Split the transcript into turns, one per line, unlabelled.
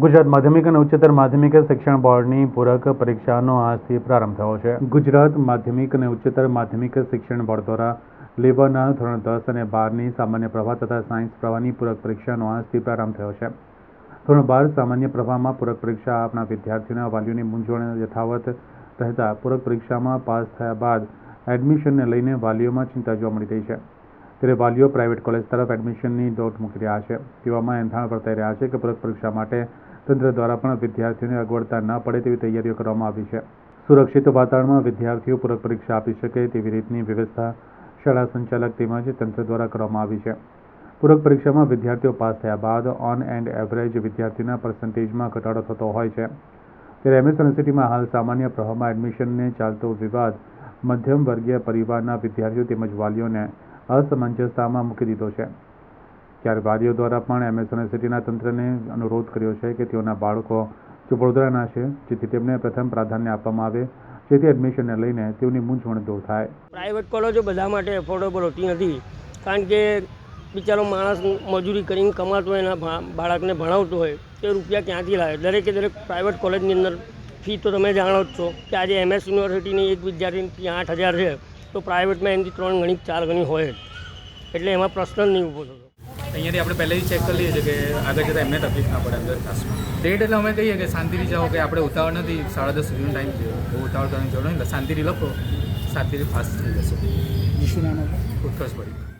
ગુજરાત માધ્યમિક અને ઉચ્ચતર માધ્યમિક શિક્ષણ બોર્ડની પૂરક પરીક્ષાનો આજથી પ્રારંભ થયો છે
ગુજરાત માધ્યમિક અને ઉચ્ચતર માધ્યમિક શિક્ષણ બોર્ડ દ્વારા લેવાના ધોરણ દસ અને બારની સામાન્ય પ્રવાહ તથા સાયન્સ પ્રવાહની પૂરક પરીક્ષાનો આજથી પ્રારંભ થયો છે ધોરણ બાર સામાન્ય પ્રવાહમાં પૂરક પરીક્ષા આપના વિદ્યાર્થીઓના વાલીઓની મૂંઝવણ યથાવત રહેતા પૂરક પરીક્ષામાં પાસ થયા બાદ એડમિશનને લઈને વાલીઓમાં ચિંતા જોવા મળી રહી છે ત્યારે વાલીઓ પ્રાઇવેટ કોલેજ તરફ એડમિશનની દોટ મૂકી રહ્યા છે તેવામાં એંધાણ વર્તાઈ રહ્યા છે કે પૂરક પરીક્ષા માટે તંત્ર દ્વારા પણ વિદ્યાર્થીઓને અગવડતા ન પડે તેવી તૈયારીઓ કરવામાં આવી છે સુરક્ષિત વાતાવરણમાં વિદ્યાર્થીઓ પૂરક પરીક્ષા આપી શકે તેવી રીતની વ્યવસ્થા શાળા સંચાલક તેમજ તંત્ર દ્વારા કરવામાં આવી છે પૂરક પરીક્ષામાં વિદ્યાર્થીઓ પાસ થયા બાદ ઓન એન્ડ એવરેજ વિદ્યાર્થીના પર્સન્ટેજમાં ઘટાડો થતો હોય છે ત્યારે એમએસ યુનિવર્સિટીમાં હાલ સામાન્ય પ્રવાહમાં એડમિશનને ચાલતો વિવાદ મધ્યમ વર્ગીય પરિવારના વિદ્યાર્થીઓ તેમજ વાલીઓને અસમંજસતામાં મૂકી દીધો છે ત્યારે વાલીઓ દ્વારા પણ એમએસ સિટીના તંત્રને અનુરોધ કર્યો છે કે તેઓના બાળકો જે વડોદરાના છે જેથી તેમને પ્રથમ પ્રાધાન્ય આપવામાં આવે જેથી એડમિશનને લઈને તેઓની મૂંઝવણ દૂર થાય
પ્રાઇવેટ કોલેજો બધા માટે એફોર્ડેબલ હોતી નથી કારણ કે બિચારો માણસ મજૂરી કરીને કમાતો હોય એના બાળકને ભણાવતો હોય તે રૂપિયા ક્યાંથી લાવે દરેકે દરેક પ્રાઇવેટ કોલેજની અંદર ફી તો તમે જાણો જ છો કે આજે એમએસ યુનિવર્સિટીની એક વિદ્યાર્થીની ફી આઠ હજાર છે તો પ્રાઇવેટમાં એમથી ત્રણ ગણી ચાર ગણી હોય એટલે એમાં પ્રશ્ન જ નહીં ઊભો થતો
અહીંયાથી આપણે પહેલેથી ચેક કરી લઈએ છીએ કે આગળ જતાં એમને તકલીફ ના પડે અંદર ખાસમાં ડેટ એટલે અમે કહીએ કે શાંતિથી જાઓ કે આપણે ઉતાવળ નથી સાડા દસ સુધીનો ટાઈમ છે બહુ ઉતાવળ કરવાની જરૂર નહીં શાંતિથી લખો શાંતિથી ફાસ્ટ થઈ જશે
ઈશ્યુ નામ
ઉત્કર્ષ પડી